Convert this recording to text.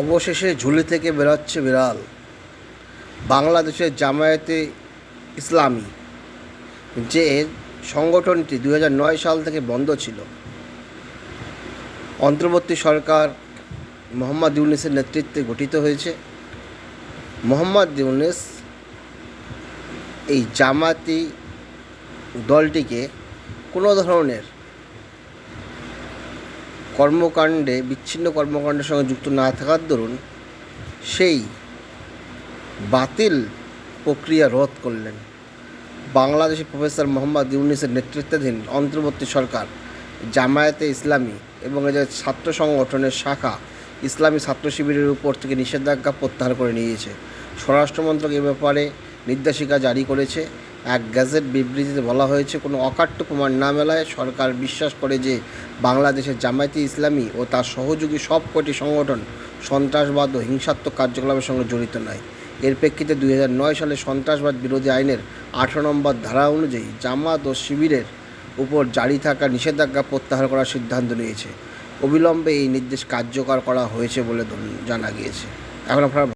অবশেষে ঝুলি থেকে বেরোচ্ছে বিড়াল। বাংলাদেশের জামায়াতে ইসলামী, যে সংগঠনটি দু নয় সাল থেকে বন্ধ ছিল। অন্তর্বর্তী সরকার মোহাম্মদ ইউনিসের নেতৃত্বে গঠিত হয়েছে। মোহাম্মদ ইউনিস এই জামাতি দলটিকে কোনো ধরনের কর্মকাণ্ডে, বিচ্ছিন্ন কর্মকাণ্ডের সঙ্গে যুক্ত না থাকার দরুন সেই বাতিল প্রক্রিয়া রোধ করলেন। বাংলাদেশি প্রফেসর মোহাম্মদ ইউনিসের নেতৃত্বাধীন অন্তর্বর্তী সরকার, জামায়াতে ইসলামী এবং এদের ছাত্র সংগঠনের শাখা ইসলামী ছাত্র শিবিরের উপর থেকে নিষেধাজ্ঞা প্রত্যাহার করে নিয়েছে। স্বরাষ্ট্রমন্ত্রক এ ব্যাপারে নির্দেশিকা জারি করেছে। এক গ্যাজেট বিবৃতিতে বলা হয়েছে, কোনো অকাট্য প্রমাণ না মেলায় সরকার বিশ্বাস করে যে বাংলাদেশের জামায়াতে ইসলামী ও তার সহযোগী সব কটি সংগঠন সন্ত্রাসবাদ ও হিংসাত্মক কার্যকলাপের সঙ্গে জড়িত নয়। এর প্রেক্ষিতে দুই সালে সন্ত্রাসবাদ বিরোধী আইনের আঠারো নম্বর ধারা অনুযায়ী জামাত ও শিবিরের উপর জারি থাকা নিষেধাজ্ঞা প্রত্যাহার করার সিদ্ধান্ত নিয়েছে। অবিলম্বে এই নির্দেশ কার্যকর করা হয়েছে বলে জানা গিয়েছে। এখন আপনারা